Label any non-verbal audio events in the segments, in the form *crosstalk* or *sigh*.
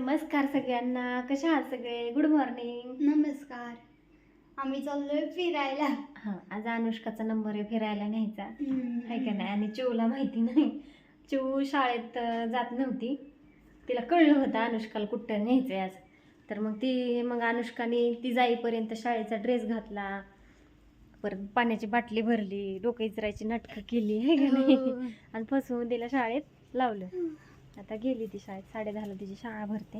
नमस्कार सगळ्यांना. कशा आहात सगळे? गुड मॉर्निंग नमस्कार. आम्ही चाललोय फिरायला. हां आज अनुष्काचा नंबर आहे फिरायला न्यायचा. आहे का नाही? आणि चिवला माहिती नाही. चिव शाळेत जात नव्हती. तिला कळलं होतं अनुष्काला कुठं न्यायचं आहे आज. तर मग ती मग अनुष्काने ती जाईपर्यंत शाळेचा ड्रेस घातला. परत पाण्याची बाटली भरली. डोकं इचरायची नाटकं केली. आहे का नाही? हो. आणि फसवून तिला शाळेत लावलं. आता गेली ती शाळेत. साडे दहाला तिची शाळा भरते.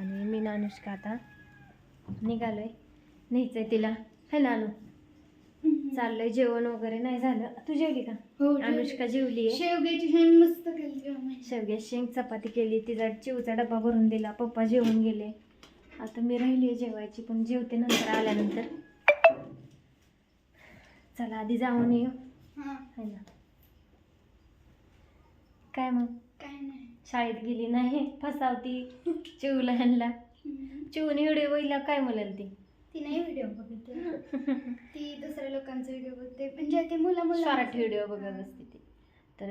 आणि मी ना अनुष्का आता निघालोय. न्यायचंय तिला. है ना अनु? चाललंय जेवण वगैरे. नाही झालं. तू जेवली का? हो अनुष्का जेवली शेवग्याची शेंग मस्त केली आम्ही. शेवग्या शेंग चपाती केली. तिचा चिवचा डबा भरून दिला. पप्पा जेवून गेले. आता मी राहिली जेवायची पण जेवते नंतर आल्यानंतर. चला आधी जाऊन येऊ. हा. है ना? काय मग? काय नाही. शाळेत गेली नाही फसावती *laughs* चिवला ह्यांना चिवने व्हिडिओ बघितला काय म्हणाल ती? ती नाही व्हिडिओ बघते *laughs* ती दुसऱ्या लोकांचा व्हिडिओ बघते. म्हणजे ते मुला मुला स्वारट व्हिडिओ बघत असते ती. तर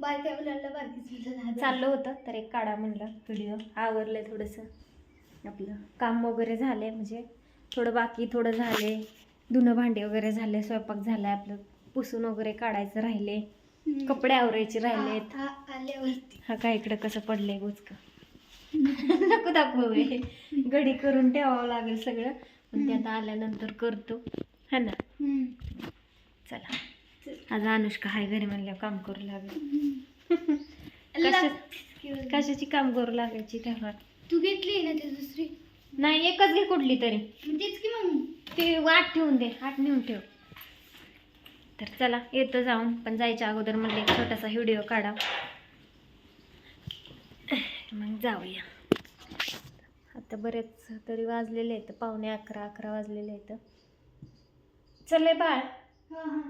बारक्या मुलाला बारकीच मुलं चाललं होतं तर एक काढा म्हणलं व्हिडिओ. आवरलंय थोडंसं. आपलं काम वगैरे झालंय म्हणजे थोडं बाकी थोडं झाले धुणं भांडी वगैरे झाले स्वयंपाक झालाय आपलं पुसून वगैरे काढायचं राहिले कपडे आवरायचे राहिलेत. आल्यावरती. हा काय इकडं कसं पडलंय गोचक *laughs* नको दाखवू. घडी करून ठेवावं लागेल सगळं. पण ते आता आल्यानंतर करतो. है ना. चला. आज अनुष्का हाय घरी म्हणल्यावर काम करू लागेल. कशाची काम करू लागायची तेव्हा? तू घेतली ना ती दुसरी? नाही एकच घे कुठली तरी. तीच की मग. ती वाट ठेवून दे. आठ नेऊन ठेव. तर चला येतो जाऊन. पण जायच्या अगोदर म्हणले एक छोटासा व्हिडिओ काढा. मग जाऊया. आता बरेच तरी वाजलेले आहेत. पावणे अकरा अकरा वाजलेले आहेत. चले बाळ. हा हा.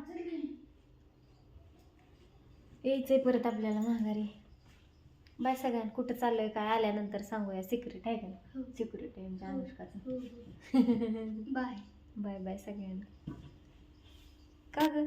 यायचंय परत आपल्याला माघारी. बाय सगळ्यांना. कुठं चाललोय काय आल्यानंतर सांगूया. सिक्रेट आहे का हो. सिक्रेट आहे आमच्या अनुष्काचं. हो, हो. *laughs* बाय. बाय बाय सगळ्यांना. का ग